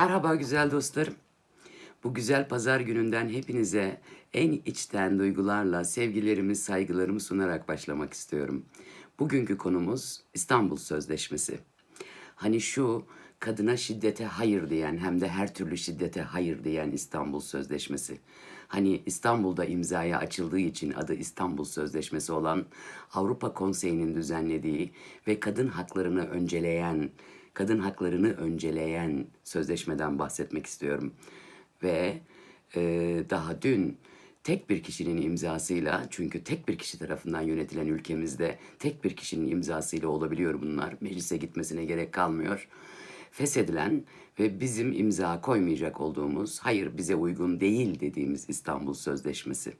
Merhaba güzel dostlarım. Bu güzel pazar gününden hepinize en içten duygularla sevgilerimi, saygılarımı sunarak başlamak istiyorum. Bugünkü konumuz İstanbul Sözleşmesi. Hani şu kadına şiddete hayır diyen hem de her türlü şiddete hayır diyen İstanbul Sözleşmesi. Hani İstanbul'da imzaya açıldığı için adı İstanbul Sözleşmesi olan Avrupa Konseyi'nin düzenlediği ve kadın haklarını önceleyen, kadın haklarını önceleyen sözleşmeden bahsetmek istiyorum. Ve e, daha dün tek bir kişinin imzasıyla çünkü tek bir kişi tarafından yönetilen ülkemizde tek bir kişinin imzasıyla olabiliyor bunlar. Meclise gitmesine gerek kalmıyor. Feshedilen ve bizim imza koymayacak olduğumuz, hayır bize uygun değil dediğimiz İstanbul Sözleşmesi.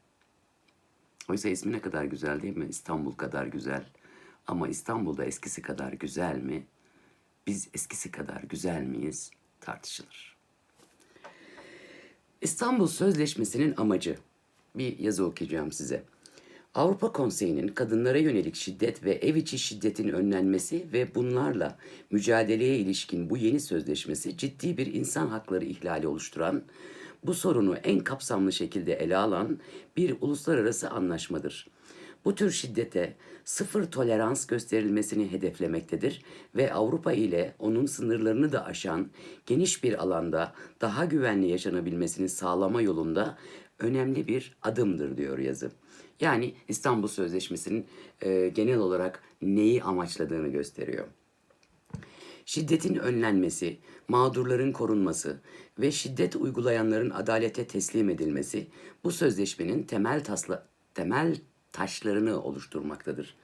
Oysa ismi ne kadar güzel değil mi? İstanbul kadar güzel. Ama İstanbul'da eskisi kadar güzel mi? Biz eskisi kadar güzel miyiz? Tartışılır. İstanbul Sözleşmesi'nin amacı. Bir yazı okuyacağım size. Avrupa Konseyi'nin kadınlara yönelik şiddet ve ev içi şiddetin önlenmesi ve bunlarla mücadeleye ilişkin bu yeni sözleşmesi ciddi bir insan hakları ihlali oluşturan, bu sorunu en kapsamlı şekilde ele alan bir uluslararası anlaşmadır. Bu tür şiddete sıfır tolerans gösterilmesini hedeflemektedir ve Avrupa ile onun sınırlarını da aşan geniş bir alanda daha güvenli yaşanabilmesini sağlama yolunda önemli bir adımdır diyor yazı. Yani İstanbul Sözleşmesi'nin e, genel olarak neyi amaçladığını gösteriyor. Şiddetin önlenmesi, mağdurların korunması ve şiddet uygulayanların adalete teslim edilmesi bu sözleşmenin temel tasla, temel taşlarını oluşturmaktadır.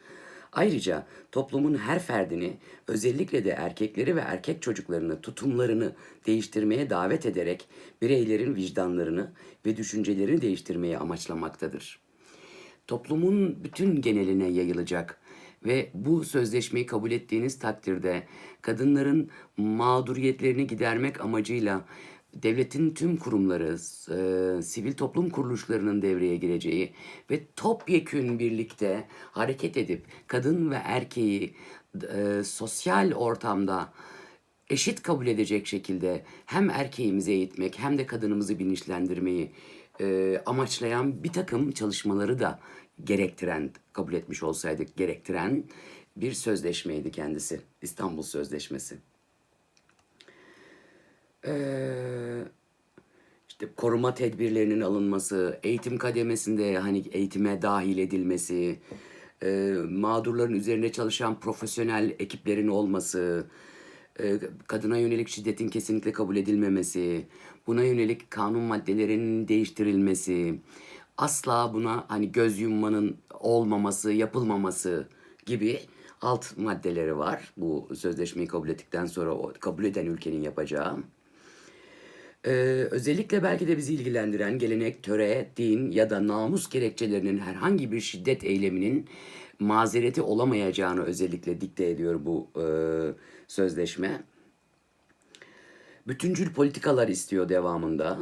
Ayrıca toplumun her ferdini, özellikle de erkekleri ve erkek çocuklarını, tutumlarını değiştirmeye davet ederek bireylerin vicdanlarını ve düşüncelerini değiştirmeyi amaçlamaktadır. Toplumun bütün geneline yayılacak ve bu sözleşmeyi kabul ettiğiniz takdirde kadınların mağduriyetlerini gidermek amacıyla devletin tüm kurumları, e, sivil toplum kuruluşlarının devreye gireceği ve topyekün birlikte hareket edip kadın ve erkeği e, sosyal ortamda eşit kabul edecek şekilde hem erkeğimizi eğitmek hem de kadınımızı bilinçlendirmeyi e, amaçlayan bir takım çalışmaları da gerektiren, kabul etmiş olsaydık gerektiren bir sözleşmeydi kendisi. İstanbul Sözleşmesi. Ee, işte koruma tedbirlerinin alınması, eğitim kademesinde hani eğitime dahil edilmesi, e, mağdurların üzerinde çalışan profesyonel ekiplerin olması, e, kadına yönelik şiddetin kesinlikle kabul edilmemesi, buna yönelik kanun maddelerinin değiştirilmesi, asla buna hani göz yummanın olmaması, yapılmaması gibi alt maddeleri var. Bu sözleşmeyi kabul ettikten sonra kabul eden ülkenin yapacağı. Ee, özellikle belki de bizi ilgilendiren gelenek, töre, din ya da namus gerekçelerinin herhangi bir şiddet eyleminin mazereti olamayacağını özellikle dikte ediyor bu e, sözleşme. Bütüncül politikalar istiyor devamında.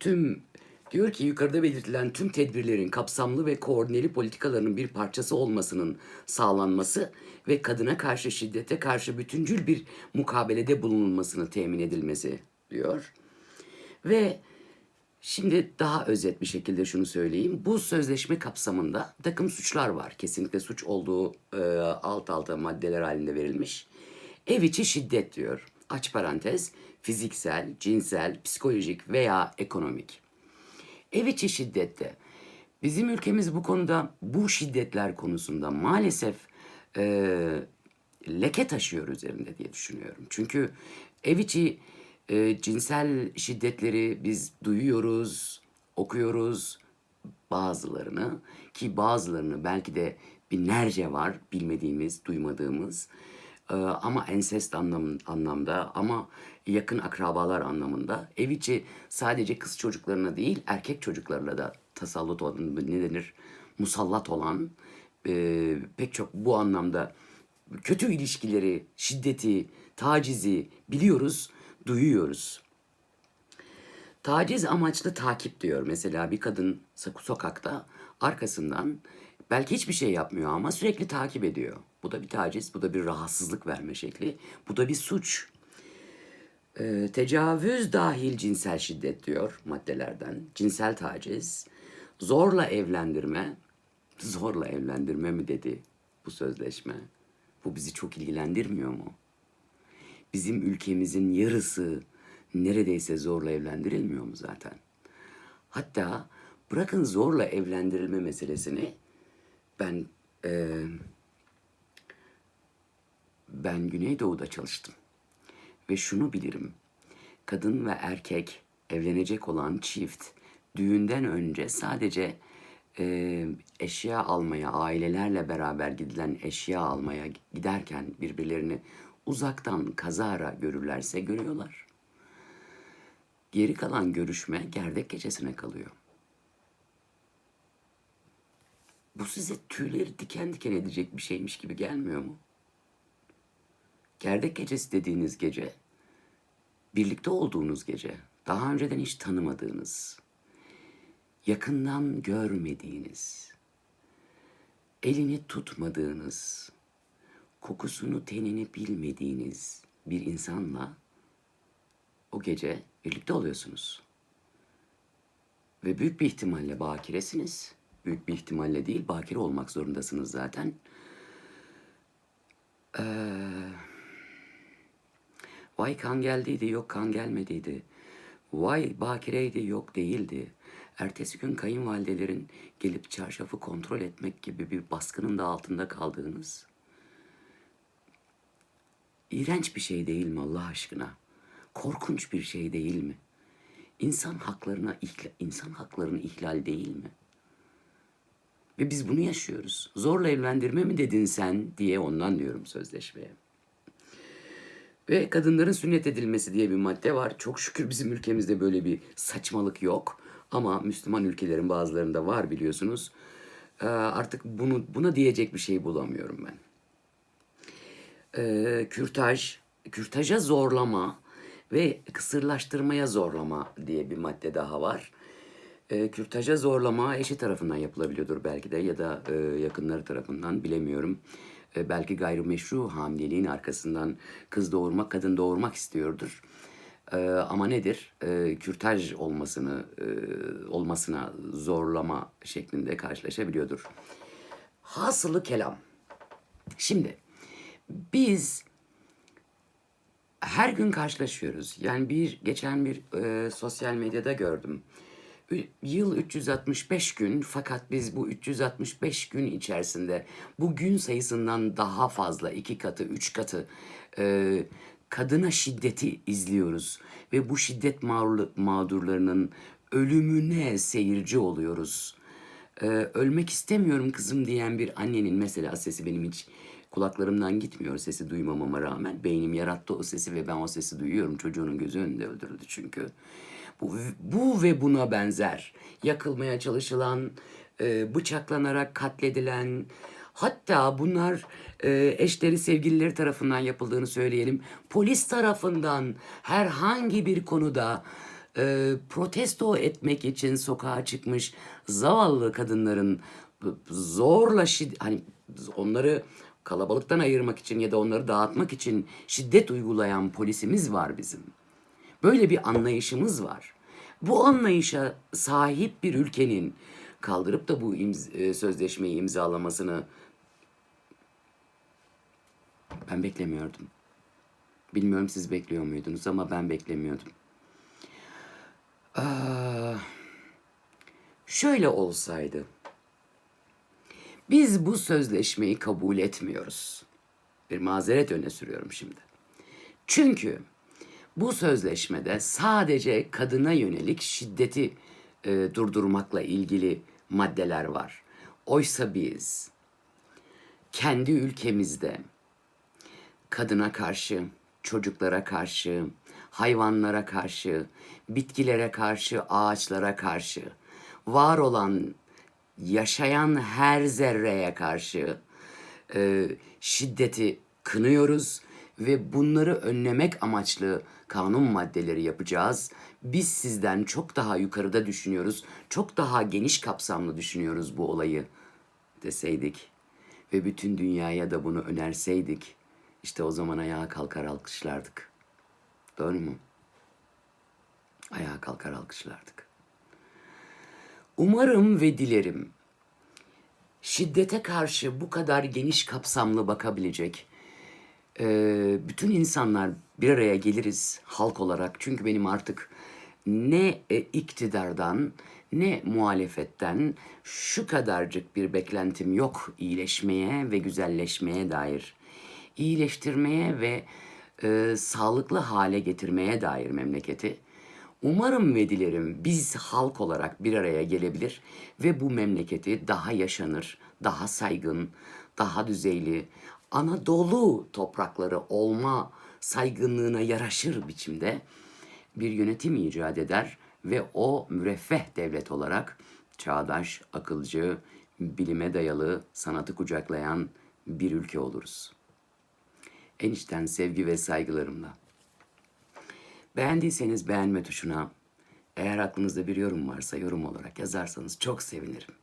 Tüm diyor ki yukarıda belirtilen tüm tedbirlerin kapsamlı ve koordineli politikalarının bir parçası olmasının sağlanması ve kadına karşı şiddete karşı bütüncül bir mukabelede bulunulmasını temin edilmesi diyor. Ve şimdi daha özet bir şekilde şunu söyleyeyim. Bu sözleşme kapsamında takım suçlar var. Kesinlikle suç olduğu e, alt alta maddeler halinde verilmiş. Ev içi şiddet diyor. Aç parantez fiziksel, cinsel, psikolojik veya ekonomik. Ev içi şiddette bizim ülkemiz bu konuda bu şiddetler konusunda maalesef e, leke taşıyor üzerinde diye düşünüyorum. Çünkü ev içi e, cinsel şiddetleri biz duyuyoruz, okuyoruz bazılarını ki bazılarını belki de binlerce var bilmediğimiz, duymadığımız. E, ama ensest anlam, anlamda ama yakın akrabalar anlamında. Ev içi sadece kız çocuklarına değil erkek çocuklarla da tasallut olan ne denir musallat olan e, pek çok bu anlamda kötü ilişkileri, şiddeti, tacizi biliyoruz duyuyoruz. Taciz amaçlı takip diyor. Mesela bir kadın sokakta arkasından belki hiçbir şey yapmıyor ama sürekli takip ediyor. Bu da bir taciz, bu da bir rahatsızlık verme şekli, bu da bir suç. Ee, tecavüz dahil cinsel şiddet diyor maddelerden. Cinsel taciz, zorla evlendirme, zorla evlendirme mi dedi bu sözleşme? Bu bizi çok ilgilendirmiyor mu? Bizim ülkemizin yarısı neredeyse zorla evlendirilmiyor mu zaten? Hatta bırakın zorla evlendirilme meselesini ben eee, ben Güneydoğu'da çalıştım ve şunu bilirim. Kadın ve erkek evlenecek olan çift düğünden önce sadece eee, eşya almaya, ailelerle beraber gidilen eşya almaya giderken birbirlerini uzaktan kazara görürlerse görüyorlar. Geri kalan görüşme gerdek gecesine kalıyor. Bu size tüyleri diken diken edecek bir şeymiş gibi gelmiyor mu? Gerdek gecesi dediğiniz gece, birlikte olduğunuz gece, daha önceden hiç tanımadığınız, yakından görmediğiniz, elini tutmadığınız, kokusunu tenini bilmediğiniz bir insanla o gece birlikte oluyorsunuz. Ve büyük bir ihtimalle bakiresiniz. Büyük bir ihtimalle değil, bakire olmak zorundasınız zaten. Vay kan geldiydi, yok kan gelmediydi. Vay bakireydi, yok değildi. Ertesi gün kayınvalidelerin gelip çarşafı kontrol etmek gibi bir baskının da altında kaldığınız iğrenç bir şey değil mi Allah aşkına? Korkunç bir şey değil mi? İnsan haklarına ihla- insan haklarını ihlal değil mi? Ve biz bunu yaşıyoruz. Zorla evlendirme mi dedin sen diye ondan diyorum sözleşmeye. Ve kadınların sünnet edilmesi diye bir madde var. Çok şükür bizim ülkemizde böyle bir saçmalık yok. Ama Müslüman ülkelerin bazılarında var biliyorsunuz. Ee, artık bunu buna diyecek bir şey bulamıyorum ben. Ee, kürtaj, kürtaja zorlama ve kısırlaştırmaya zorlama diye bir madde daha var. Ee, kürtaja zorlama eşi tarafından yapılabiliyordur belki de ya da e, yakınları tarafından bilemiyorum. E, belki gayrimeşru hamileliğin arkasından kız doğurmak, kadın doğurmak istiyordur. E, ama nedir? E, kürtaj olmasını e, olmasına zorlama şeklinde karşılaşabiliyordur. Hasılı kelam. Şimdi biz her gün karşılaşıyoruz. Yani bir geçen bir e, sosyal medyada gördüm. Yıl 365 gün fakat biz bu 365 gün içerisinde bu gün sayısından daha fazla iki katı, üç katı e, kadına şiddeti izliyoruz. Ve bu şiddet mağdurlarının ölümüne seyirci oluyoruz. Ee, ölmek istemiyorum kızım diyen bir annenin mesela sesi benim hiç kulaklarımdan gitmiyor sesi duymamama rağmen. Beynim yarattı o sesi ve ben o sesi duyuyorum. Çocuğunun gözü önünde öldürüldü çünkü. Bu, bu ve buna benzer yakılmaya çalışılan, e, bıçaklanarak katledilen, hatta bunlar e, eşleri sevgilileri tarafından yapıldığını söyleyelim. Polis tarafından herhangi bir konuda e, protesto etmek için sokağa çıkmış zavallı kadınların zorla şid hani onları kalabalıktan ayırmak için ya da onları dağıtmak için şiddet uygulayan polisimiz var bizim. Böyle bir anlayışımız var. Bu anlayışa sahip bir ülkenin kaldırıp da bu imz- e, sözleşmeyi imzalamasını ben beklemiyordum. Bilmiyorum siz bekliyor muydunuz ama ben beklemiyordum. Aa, şöyle olsaydı. Biz bu sözleşmeyi kabul etmiyoruz. Bir mazeret öne sürüyorum şimdi. Çünkü bu sözleşmede sadece kadına yönelik şiddeti e, durdurmakla ilgili maddeler var. Oysa biz kendi ülkemizde kadına karşı, çocuklara karşı, hayvanlara karşı, bitkilere karşı, ağaçlara karşı, var olan, yaşayan her zerreye karşı e, şiddeti kınıyoruz ve bunları önlemek amaçlı kanun maddeleri yapacağız. Biz sizden çok daha yukarıda düşünüyoruz, çok daha geniş kapsamlı düşünüyoruz bu olayı deseydik ve bütün dünyaya da bunu önerseydik işte o zaman ayağa kalkar alkışlardık. Doğru mu? Ayağa kalkar alkışlardık. Umarım ve dilerim şiddete karşı bu kadar geniş kapsamlı bakabilecek e, bütün insanlar bir araya geliriz halk olarak. Çünkü benim artık ne e, iktidardan ne muhalefetten şu kadarcık bir beklentim yok iyileşmeye ve güzelleşmeye dair. İyileştirmeye ve e, sağlıklı hale getirmeye dair memleketi. Umarım ve dilerim biz halk olarak bir araya gelebilir ve bu memleketi daha yaşanır, daha saygın, daha düzeyli, Anadolu toprakları olma saygınlığına yaraşır biçimde bir yönetim icat eder ve o müreffeh devlet olarak çağdaş, akılcı, bilime dayalı, sanatı kucaklayan bir ülke oluruz. En içten sevgi ve saygılarımla. Beğendiyseniz beğenme tuşuna, eğer aklınızda bir yorum varsa yorum olarak yazarsanız çok sevinirim.